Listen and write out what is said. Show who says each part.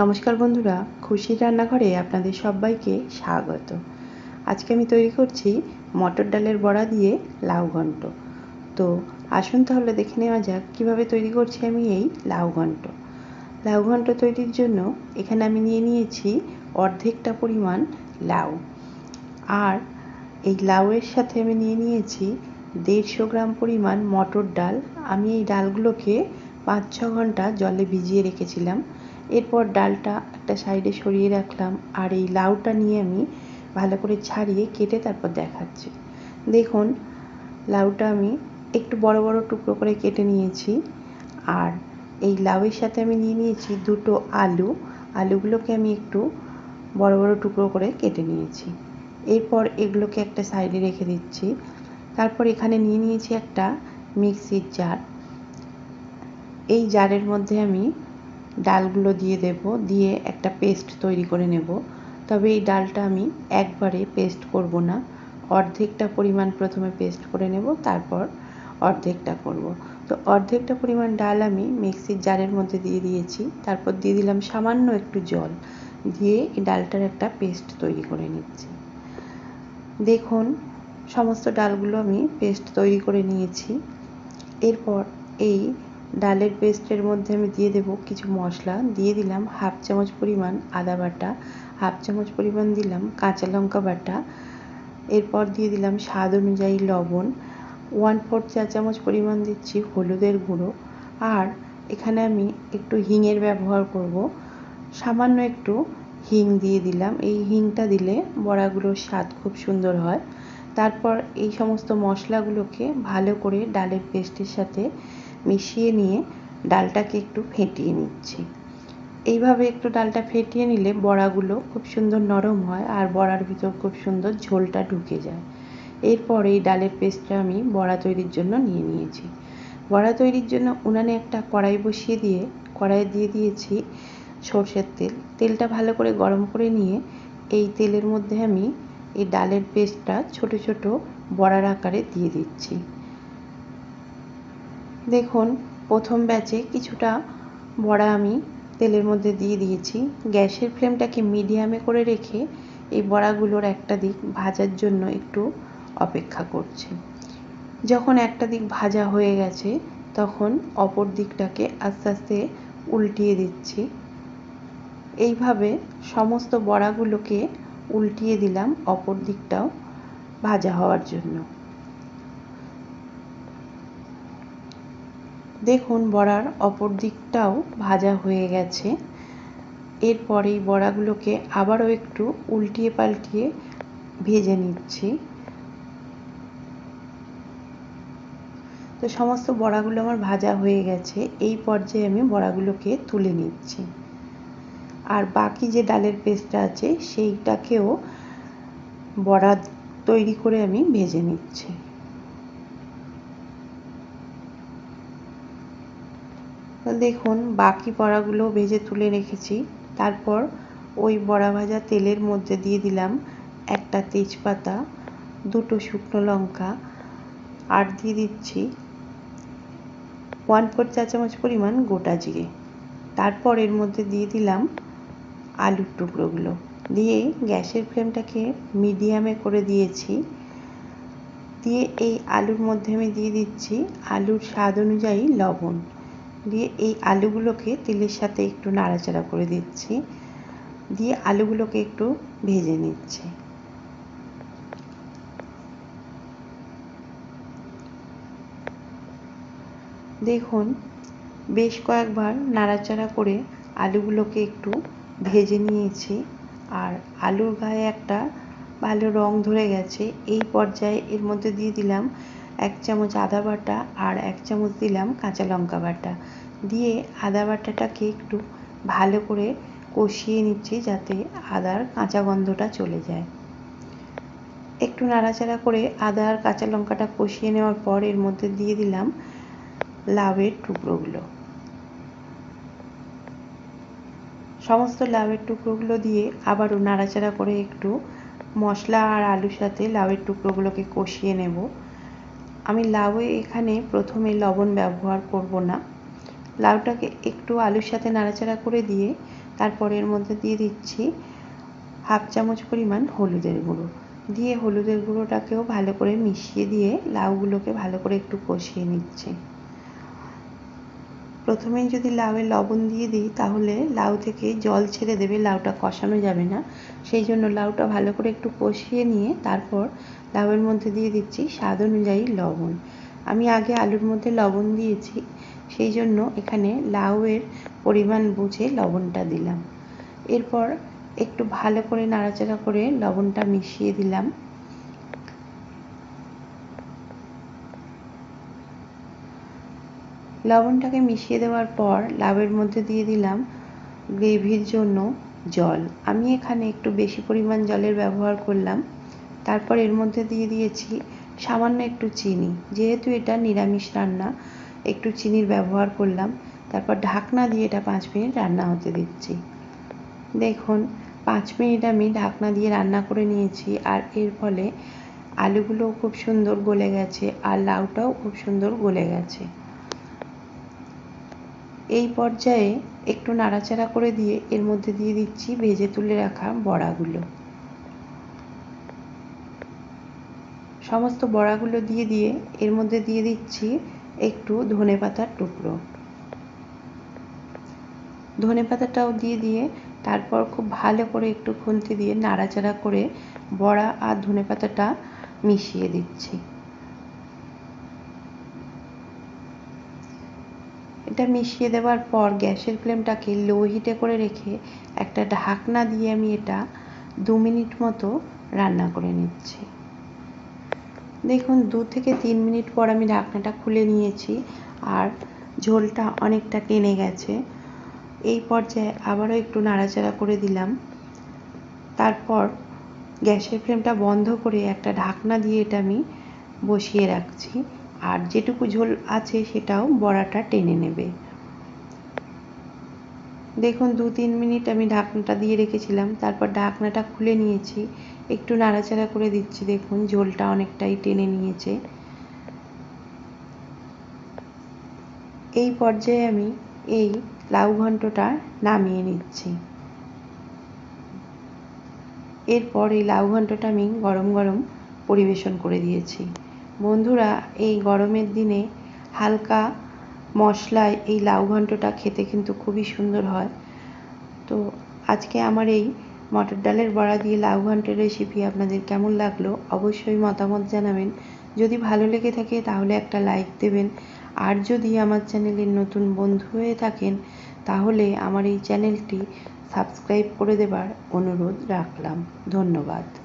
Speaker 1: নমস্কার বন্ধুরা, খুশির রান্নাঘরে আপনাদের সবাইকে স্বাগত। আজকে আমি তৈরি করছি মটর ডালের বড়া দিয়ে লাউ ঘন্ট। তো আসুন তাহলে দেখে নেওয়া যাক কীভাবে তৈরি করছি আমি এই লাউ ঘন্ট। লাউ ঘন্ট তৈরির জন্য এখানে আমি নিয়ে নিয়েছি অর্ধেকটা পরিমাণ লাউ। আর এই লাউয়ের সাথে আমি নিয়ে নিয়েছি দেড়শো গ্রাম পরিমাণ মটর ডাল। আমি এই ডালগুলোকে পাঁচ ছ ঘণ্টা জলে ভিজিয়ে রেখেছিলাম। এরপর ডালটা একটা সাইডে সরিয়ে রাখলাম আর এই লাউটা নিয়ে আমি ভালো করে ছাড়িয়ে কেটে তারপর দেখাচ্ছি। দেখুন, লাউটা আমি একটু বড় বড় টুকরো করে কেটে নিয়েছি আর এই লাউয়ের সাথে আমি নিয়ে নিয়েছি দুটো আলু। আলুগুলোকে আমি একটু বড় বড় টুকরো করে কেটে নিয়েছি। এরপর এগুলোকে একটা সাইডে রেখে দিচ্ছি। তারপর এখানে নিয়ে নিয়েছি একটা মিক্সির জার। এই জারের মধ্যে আমি ডালগুলো দিয়ে দেব, দিয়ে একটা পেস্ট তৈরি করে নেব। তবে এই ডালটা আমি একবারে পেস্ট করব না। অর্ধেকটা পরিমাণ প্রথমে পেস্ট করে নেব, তারপর অর্ধেকটা করব। তো অর্ধেকটা পরিমাণ ডাল আমি মিক্সির জারের মধ্যে দিয়ে দিয়েছি। তারপর দিয়ে দিলাম সামান্য একটু জল। দিয়ে এই ডালটার একটা পেস্ট তৈরি করে নিচ্ছি। দেখুন, সমস্ত ডালগুলো আমি পেস্ট তৈরি করে নিয়েছি। এরপর এই ডালের পেস্টের মধ্যে আমি দিয়ে দেব কিছু মশলা। দিয়ে দিলাম হাফ চামচ পরিমাণ আদা বাটা, হাফ চামচ পরিমাণ দিলাম কাঁচা লঙ্কা বাটা। এরপর দিয়ে দিলাম স্বাদ অনুযায়ী লবণ। ওয়ান ফোর্থ চা চামচ পরিমাণ দিচ্ছি হলুদের গুঁড়ো। আর এখানে আমি একটু হিংয়ের ব্যবহার করব। সামান্য একটু হিং দিয়ে দিলাম। এই হিংটা দিলে বড়াগুলোর স্বাদ খুব সুন্দর হয়। তারপর এই সমস্ত মশলাগুলোকে ভালো করে ডালের পেস্টের সাথে মিশিয়ে নিয়ে ডালটাকে একটু ফেটিয়ে নিচ্ছি। এইভাবে একটু ডালটা ফেটিয়ে নিলে বড়াগুলো খুব সুন্দর নরম হয় আর বড়ার ভিতর খুব সুন্দর ঝোলটা ঢুকে যায়। এরপর এই ডালের পেস্টটা আমি বড়া তৈরির জন্য নিয়ে নিয়েছি। বড়া তৈরির জন্য উনানে একটা কড়াই বসিয়ে দিয়ে, কড়াইয়ে দিয়ে দিয়েছি সর্ষের তেল। তেলটা ভালো করে গরম করে নিয়ে এই তেলের মধ্যে আমি এই ডালের পেস্টটা ছোট ছোট বড়ার আকারে দিয়ে দিচ্ছি। দেখুন, প্রথম ব্যাচে কিছুটা বড়া আমি তেলের মধ্যে দিয়ে দিয়েছি। গ্যাসের ফ্লেমটাকে মিডিয়ামে করে রেখে এই বড়াগুলোর একটা দিক ভাজার জন্য একটু অপেক্ষা করছি। যখন একটা দিক ভাজা হয়ে গেছে, তখন অপর দিকটাকে আস্তে আস্তে উল্টিয়ে দিচ্ছি। এইভাবে সমস্ত বড়াগুলোকে উল্টিয়ে দিলাম অপর দিকটাও ভাজা হওয়ার জন্য। দেখুন, বড়ার অপর দিকটাও ভাজা হয়ে গেছে। এরপর এই বড়াগুলোকে আবারও একটু উল্টিয়ে পাল্টিয়ে ভেজে নিচ্ছি। তো সমস্ত বড়াগুলো আমার ভাজা হয়ে গেছে। এই পর্যায়ে আমি বড়াগুলোকে তুলে নিচ্ছি। আর বাকি যে ডালের পেস্টটা আছে, সেইটাকেও বড়া তৈরি করে আমি ভেজে নিচ্ছি। দেখুন, বাকি বড়াগুলো ভেজে তুলে রেখেছি। তারপর ওই বড়া ভাজা তেলের মধ্যে দিয়ে দিলাম একটা তেজপাতা, দুটো শুকনো লঙ্কা, আর দিয়ে দিচ্ছি ওয়ান ফোর চা চামচ পরিমাণ গোটা জিরে। তারপর এর মধ্যে দিয়ে দিলাম আলুর টুকরোগুলো। দিয়ে গ্যাসের ফ্লেমটাকে মিডিয়ামে করে দিয়েছি। দিয়ে এই আলুর মধ্যে আমি দিয়ে দিচ্ছি আলুর স্বাদ অনুযায়ী লবণ। দিয়ে এই আলুগুলোকে তেলের সাথে একটু নাড়াচাড়া করে দিচ্ছি। দিয়ে আলুগুলোকে একটু ভেজে নিচ্ছি। দেখুন, বেশ কয়েকবার নাড়াচাড়া করে আলুগুলোকে একটু ভেজে নিয়েছি। আর আলুর গায়ে একটা ভালো রং ধরে গেছে। এই পর্যায়ে এর মধ্যে দিয়ে দিলাম এক চামচ আদা বাটা আর এক চামচ দিলাম কাঁচা লঙ্কা বাটা। দিয়ে আদা বাটাটাকে একটু ভালো করে কষিয়ে নিচ্ছি যাতে আদার কাঁচা গন্ধটা চলে যায়। একটু নাড়াচাড়া করে আদা আর কাঁচা লঙ্কাটা কষিয়ে নেওয়ার পর এর মধ্যে দিয়ে দিলাম লাউয়ের টুকরোগুলো। সমস্ত লাউয়ের টুকরোগুলো দিয়ে আবারও নাড়াচাড়া করে একটু মশলা আর আলুর সাথে লাউয়ের টুকরোগুলোকে কষিয়ে নেব। আমি লাউয়ে এখানে প্রথমে লবণ ব্যবহার করব না। লাউটাকে একটু আলুর সাথে নাড়াচাড়া করে দিয়ে তারপরে এর মধ্যে দিয়ে দিচ্ছি হাফ চামচ পরিমাণ হলুদের গুঁড়ো। দিয়ে হলুদের গুঁড়োটাকেও ভালো করে মিশিয়ে দিয়ে লাউগুলোকে ভালো করে একটু কষিয়ে নিচ্ছি। প্রথমেই যদি লাউয়ে লবণ দিয়ে দিই, তাহলে লাউ থেকে জল ছেড়ে দেবে, লাউটা কষানো যাবে না। সেই জন্য লাউটা ভালো করে একটু কষিয়ে নিয়ে তারপর লাউয়ের মধ্যে দিয়ে দিচ্ছি স্বাদ অনুযায়ী লবণ। আমি আগে আলুর মধ্যে লবণ দিয়েছি, সেই জন্য এখানে লাউয়ের পরিমাণ বুঝে লবণটা দিলাম। এরপর একটু ভালো করে নাড়াচাড়া করে লবণটা মিশিয়ে দিলাম। লবণটাকে মিশিয়ে দেওয়ার পর লাউয়ের মধ্যে দিয়ে দিলাম গ্রেভির জন্য জল। আমি এখানে একটু বেশি পরিমাণ জলের ব্যবহার করলাম। তারপর এর মধ্যে দিয়ে দিয়েছি সামান্য একটু চিনি। যেহেতু এটা নিরামিষ রান্না, একটু চিনির ব্যবহার করলাম। তারপর ঢাকনা দিয়ে এটা পাঁচ মিনিট রান্না হতে দিচ্ছি। দেখুন, পাঁচ মিনিট আমি ঢাকনা দিয়ে রান্না করে নিয়েছি আর এর ফলে আলুগুলোও খুব সুন্দর গলে গেছে আর লাউটাও খুব সুন্দর গলে গেছে। এই পর্যায়ে একটু নাড়াচাড়া করে দিয়ে এর মধ্যে দিয়ে দিচ্ছি ভেজে তুলে রাখা বড়াগুলো। সমস্ত বড়াগুলো দিয়ে দিয়ে এর মধ্যে দিয়ে দিচ্ছি একটু ধনে পাতার টুকরো। ধনে পাতাটাও দিয়ে দিয়ে তারপর খুব ভালো করে একটু খুন্তি দিয়ে নাড়াচাড়া করে বড়া আর ধনে পাতাটা মিশিয়ে দিচ্ছি। এটা মিশিয়ে দেওয়ার পর গ্যাসের ফ্লেমটাকে লো হিটে করে রেখে একটা ঢাকনা দিয়ে আমি এটা দু মিনিট মতো রান্না করে নিচ্ছি। দেখুন, দু থেকে তিন মিনিট পর আমি ঢাকনাটা খুলে নিয়েছি আর ঝোলটা অনেকটা টেনে গেছে। এই পর্যায়ে আবারও একটু নাড়াচাড়া করে দিলাম। তারপর গ্যাসের ফ্লেমটা বন্ধ করে একটা ঢাকনা দিয়ে এটা আমি বসিয়ে রাখছি। আর যেটুকু ঝোল আছে সেটাও বড়াটা টেনে নেবে। দেখুন, দু তিন মিনিট আমি ঢাকনাটা দিয়ে রেখেছিলাম, তারপর ঢাকনাটা খুলে নিয়েছি, একটু নাড়াচাড়া করে দিচ্ছি, দেখুন ঝোলটা অনেকটাই টেনে নিয়েছে। এই পর্যায়ে আমি এই লাউ ঘন্টটা নামিয়ে নিচ্ছি। এরপর এই লাউ ঘন্টটা আমি গরম গরম পরিবেশন করে দিয়েছি। বন্ধুরা, এই গরমের দিনে হালকা মশলায় এই লাউ ঘন্টটা খেতে কিন্তু খুবই সুন্দর হয়। তো আজকে আমার এই মটর ডালের বড়া দিয়ে লাউ ঘন্টের রেসিপি আপনাদের কেমন লাগল অবশ্যই মতামত জানাবেন। যদি ভালো লেগে থাকে তাহলে একটা লাইক দেবেন। আর যদি আমার চ্যানেলের নতুন বন্ধু হয়ে থাকেন তাহলে আমার এই চ্যানেলটি সাবস্ক্রাইব করে দেবার অনুরোধ রাখলাম। ধন্যবাদ।